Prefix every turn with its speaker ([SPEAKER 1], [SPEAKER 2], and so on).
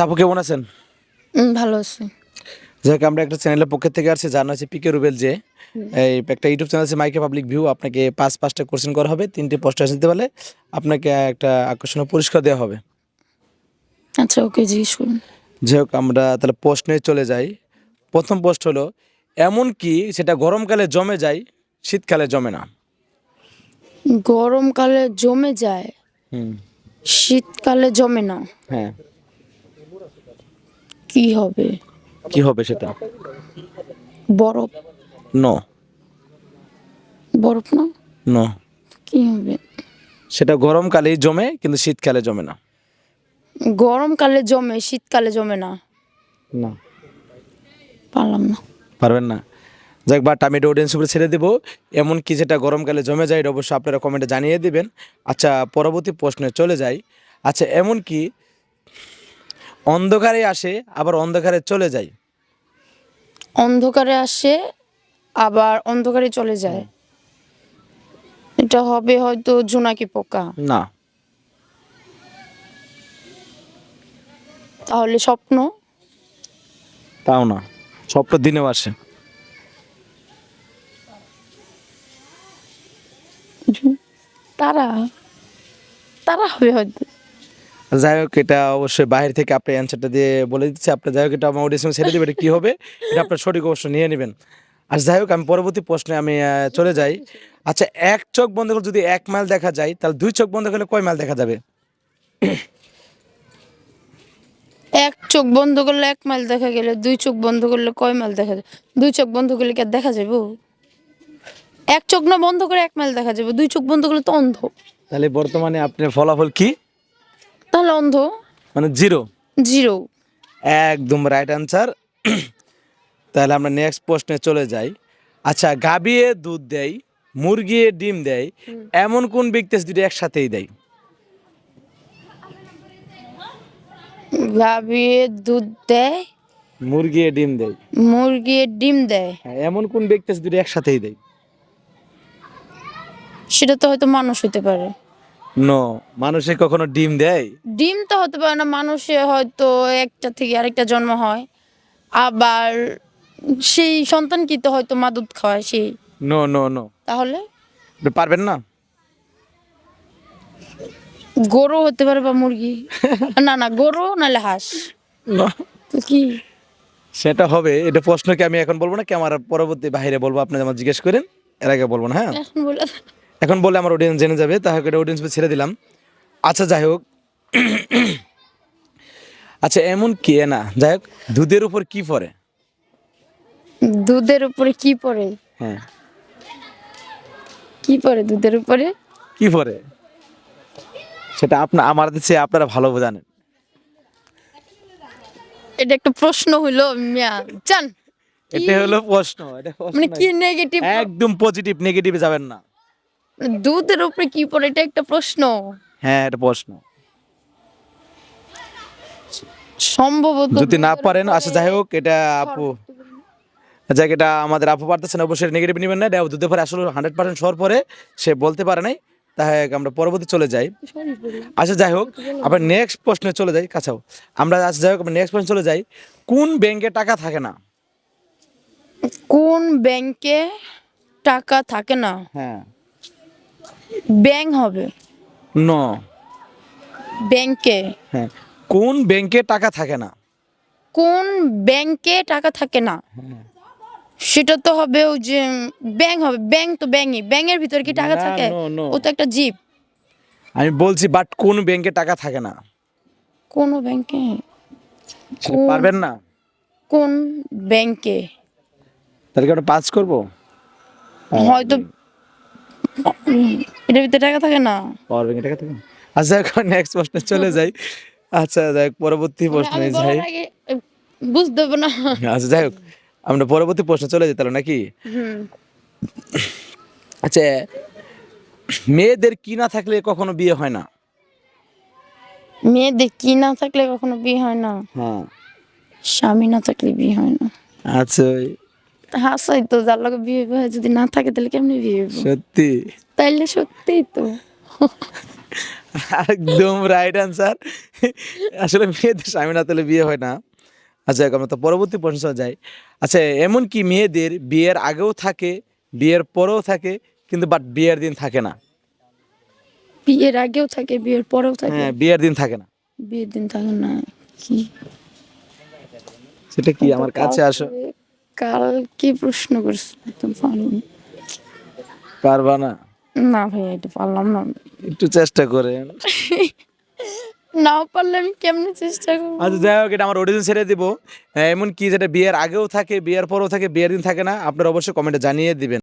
[SPEAKER 1] আচ্ছা আপু কেমন আছেন?
[SPEAKER 2] ভালো আছি।
[SPEAKER 1] যাই হোক আমরা একটা চ্যানেলের পক্ষ থেকে আসছি জানা হচ্ছে পিকে রুবেল যে এই একটা ইউটিউব চ্যানেল আছে মাইকে পাবলিক ভিউ আপনাকে পাঁচ পাঁচটা কোশ্চেন করা হবে তিনটে পোস্ট দিতে পারলে আপনাকে একটা আকর্ষণীয় পুরস্কার দেওয়া হবে।
[SPEAKER 2] আচ্ছা ওকে জিজ্ঞেস করুন
[SPEAKER 1] যাই হোক আমরা তাহলে প্রশ্নে চলে যাই। প্রথম পোস্ট হলো এমন কি সেটা গরমকালে জমে যায় শীতকালে জমে না?
[SPEAKER 2] গরমকালে জমে যায়
[SPEAKER 1] হুম।
[SPEAKER 2] শীতকালে জমে না।
[SPEAKER 1] হ্যাঁ।
[SPEAKER 2] কি হবে?
[SPEAKER 1] কি হবে সেটা?
[SPEAKER 2] বরফ।
[SPEAKER 1] ন।
[SPEAKER 2] বরফ না?
[SPEAKER 1] ন।
[SPEAKER 2] কি হবে?
[SPEAKER 1] সেটা গরমকালেই জমে কিন্তু শীতকালে জমে না।
[SPEAKER 2] গরমকালে জমে শীতকালে জমে না?
[SPEAKER 1] না।
[SPEAKER 2] পারলাম না।
[SPEAKER 1] পারবেন না। যাক বাট আমি এটা অডিয়েন্স উপরে ছেড়ে দেবো। এমন কি যেটা গরমকালে জমে যায় এটা অবশ্যই আপনারা কমেন্টে জানিয়ে দিবেন। আচ্ছা পরবর্তী প্রশ্নে চলে যাই। আচ্ছা এমন কি অন্ধকারে আসে আবার অন্ধকারে চলে যায়।
[SPEAKER 2] অন্ধকারে আসে আবার অন্ধকারে চলে যায়। এটা হবে হয়তো জোনাকি পোকা।
[SPEAKER 1] না।
[SPEAKER 2] তাহলে স্বপ্ন?
[SPEAKER 1] তাও না। স্বপ্ন দিনেও আসে।
[SPEAKER 2] তারা? তারা হবে হয়তো।
[SPEAKER 1] যাই হোক এটা অবশ্যই বাইরে থেকে আপনি অ্যান্সারটা দিয়ে বলে দিচ্ছি। আপনি যাই হোক এটা আমার অডিয়েন্স ছেড়ে দেবে এটা কী হবে? এটা আপনার সঠিক অবশ্য নিয়ে নেবেন। আর যাই হোক আমি পরবর্তী প্রশ্নে আমি চলে যাই। আচ্ছা এক চোখ বন্ধ করে যদি এক মাইল দেখা যায় তাহলে দুই চোখ বন্ধ করলে কয় মাইল দেখা যাবে?
[SPEAKER 2] এক চোখ বন্ধ করলে এক মাইল দেখা গেলে দুই চোখ বন্ধ করলে কয় মাইল দেখা যাবে দুই চোখ বন্ধ করলে কি আর দেখা যাবে এক চোখ না বন্ধ করে এক মাইল দেখা যাবে দুই চোখ বন্ধ করলে তো অন্ধ।
[SPEAKER 1] তাহলে বর্তমানে আপনার ফলাফল কি?
[SPEAKER 2] তাহলে অন্ধ?
[SPEAKER 1] মানে জিরো।
[SPEAKER 2] জিরো।
[SPEAKER 1] একদম রাইট অ্যান্সার তাহলে আমরা নেক্সট প্রশ্নে চলে যাই। আচ্ছা গাবিয়ে দুধ দেয় মুরগিয়ে ডিম দেয় এমন কোন ব্যক্তি দুটো একসাথেই দেয়?
[SPEAKER 2] গাভিয়ে দুধ দেয়
[SPEAKER 1] মুরগিয়ে ডিম দেয়।
[SPEAKER 2] মুরগি ডিম দেয়।
[SPEAKER 1] হ্যাঁ, এমন কোন ব্যক্তি দুটো একসাথেই দেয়?
[SPEAKER 2] সেটা তো হয়তো মানুষ হতে পারে।
[SPEAKER 1] নো মানুষে কখনো ডিম দেয়?
[SPEAKER 2] ডিম তো হতে পারে না মানুষে হয়তো একটা থেকে আরেকটা জন্ম হয়। আবার সেই সন্তান কি তো হয়তো মা দুধ খাওয়ায় সেই।
[SPEAKER 1] নো নো নো
[SPEAKER 2] তাহলে?
[SPEAKER 1] পারবেন না?
[SPEAKER 2] গরু হতে পারে বা মুরগি। না না গরু নাহলে হাঁস. তো কি?
[SPEAKER 1] সেটা হবে এটা প্রশ্নকে আমি এখন বলব না কি আমার পরবর্তী বাইরে বলব আপনি আমার জিজ্ঞেস করেন এর আগে বলব না হ্যাঁ?
[SPEAKER 2] এখন বলে
[SPEAKER 1] এখন বলে আমার অডিয়েন্স জেনে যাবে তাহলে এটা অডিয়েন্স ছেড়ে দিলাম। আচ্ছা যাই হোক। আচ্ছা এমন কি? না যাই হোক দুধের উপর কি পড়ে?
[SPEAKER 2] দুধের উপরে কি পড়ে?
[SPEAKER 1] হ্যাঁ।
[SPEAKER 2] কি পড়ে দুধের উপরে?
[SPEAKER 1] কি পড়ে? সেটা আপনার আমার দেশে আপনারা ভালো জানেন।
[SPEAKER 2] এটা একটা প্রশ্ন হইল মিয়া জান।
[SPEAKER 1] এটা হলো প্রশ্ন এটা
[SPEAKER 2] মানে কি নেগেটিভ
[SPEAKER 1] একদম পজিটিভ নেগেটিভে যাবেন না।
[SPEAKER 2] দুধের উপরে কি পড়ে? এটা একটা প্রশ্ন।
[SPEAKER 1] হ্যাঁ এটা প্রশ্ন।
[SPEAKER 2] সম্ভবত
[SPEAKER 1] যদি না পারেন আচ্ছা যাই হোক এটা আপু যাই এটা আমাদের আপু পারতেছে না অবশ্যই নেগেটিভ নেবেন না। এটা দুধে পরে আসলে হান্ড্রেড পার্সেন্ট সর পরে সে বলতে পারে নাই। তাই আমরা পরবর্তী চলে যাই। আচ্ছা যাই হোক আবার নেক্সট প্রশ্নে চলে যাই কাছাও। আমরা আচ্ছা যাই হোক নেক্সট প্রশ্নে চলে যাই। কোন ব্যাংকে টাকা থাকে না?
[SPEAKER 2] কোন ব্যাংকে টাকা থাকে না?
[SPEAKER 1] হ্যাঁ।
[SPEAKER 2] ব্যাংক হবে।
[SPEAKER 1] ন।
[SPEAKER 2] ব্যাংকে।
[SPEAKER 1] হ্যাঁ। কোন ব্যাংকে টাকা থাকে না?
[SPEAKER 2] কোন ব্যাংকে টাকা থাকে না? সেটা তো হবে ওই যে ব্যাংক হবে ব্যাংক তো ব্যাংকই। ব্যাংকের ভিতরে কি টাকা থাকে?
[SPEAKER 1] no, no.
[SPEAKER 2] ও তো একটা জিপ
[SPEAKER 1] আমি বলছি বাট কোন ব্যাংকে টাকা থাকে না?
[SPEAKER 2] কোন ব্যাংকে?
[SPEAKER 1] সেটা
[SPEAKER 2] কোন-
[SPEAKER 1] পারবেন না?
[SPEAKER 2] কোন ব্যাংকে?
[SPEAKER 1] তাহলে কি পাস করব?
[SPEAKER 2] হয়তো এটার ভিতরে টাকা থাকে না?
[SPEAKER 1] পাওয়ার ব্যাংকে টাকা থাকে আচ্ছা এখন নেক্সট প্রশ্নে চলে যাই। আচ্ছা যাই হোক, পরবর্তী প্রশ্নে যাই।
[SPEAKER 2] বুঝতে হবে না।
[SPEAKER 1] আচ্ছা যাই হোক আমরা পরবর্তী প্রশ্নে চলে নাকি? আচ্ছা মেয়েদের কি না থাকলে কখনো বিয়ে হয় না?
[SPEAKER 2] মেয়েদের কি না থাকলে কখনো বিয়ে হয় না?
[SPEAKER 1] হ্যাঁ।
[SPEAKER 2] স্বামী না থাকলে বিয়ে হয় না।
[SPEAKER 1] আচ্ছা
[SPEAKER 2] হাসাই তো যার লগে বিয়ে হয় যদি না থাকে তাহলে কেমনি বিয়ে
[SPEAKER 1] সত্যি?
[SPEAKER 2] তাইলে সত্যিই তো।
[SPEAKER 1] একদম রাইট অ্যান্সার আসলে মেয়েদের স্বামী না তাহলে বিয়ে হয় না। আচ্ছা আমরা তো পরবর্তী প্রশ্ন যাই। আচ্ছা এমন কি মেয়েদের বিয়ের আগেও থাকে বিয়ের পরেও থাকে কিন্তু বাট বিয়ের দিন থাকে না?
[SPEAKER 2] বিয়ের আগেও থাকে বিয়ের পরেও থাকে?
[SPEAKER 1] হ্যাঁ বিয়ের দিন থাকে না।
[SPEAKER 2] বিয়ের দিন থাকে না কি?
[SPEAKER 1] সেটা কি আমার কাছে আসো?
[SPEAKER 2] কাল কি প্রশ্ন করছিল একদম
[SPEAKER 1] পারবা না।
[SPEAKER 2] না? ভাই এটা পারলাম না।
[SPEAKER 1] একটু চেষ্টা করে।
[SPEAKER 2] নাও পারলে আমি কেমনে চেষ্টা করব?
[SPEAKER 1] আচ্ছা যাই হোক এটা আমার অডিশন ছেড়ে দিব। এমন কি যেটা বিয়ের আগেও থাকে বিয়ের পরেও থাকে বিয়ের দিন থাকে না আপনারা অবশ্যই কমেন্টে জানিয়ে দিবেন।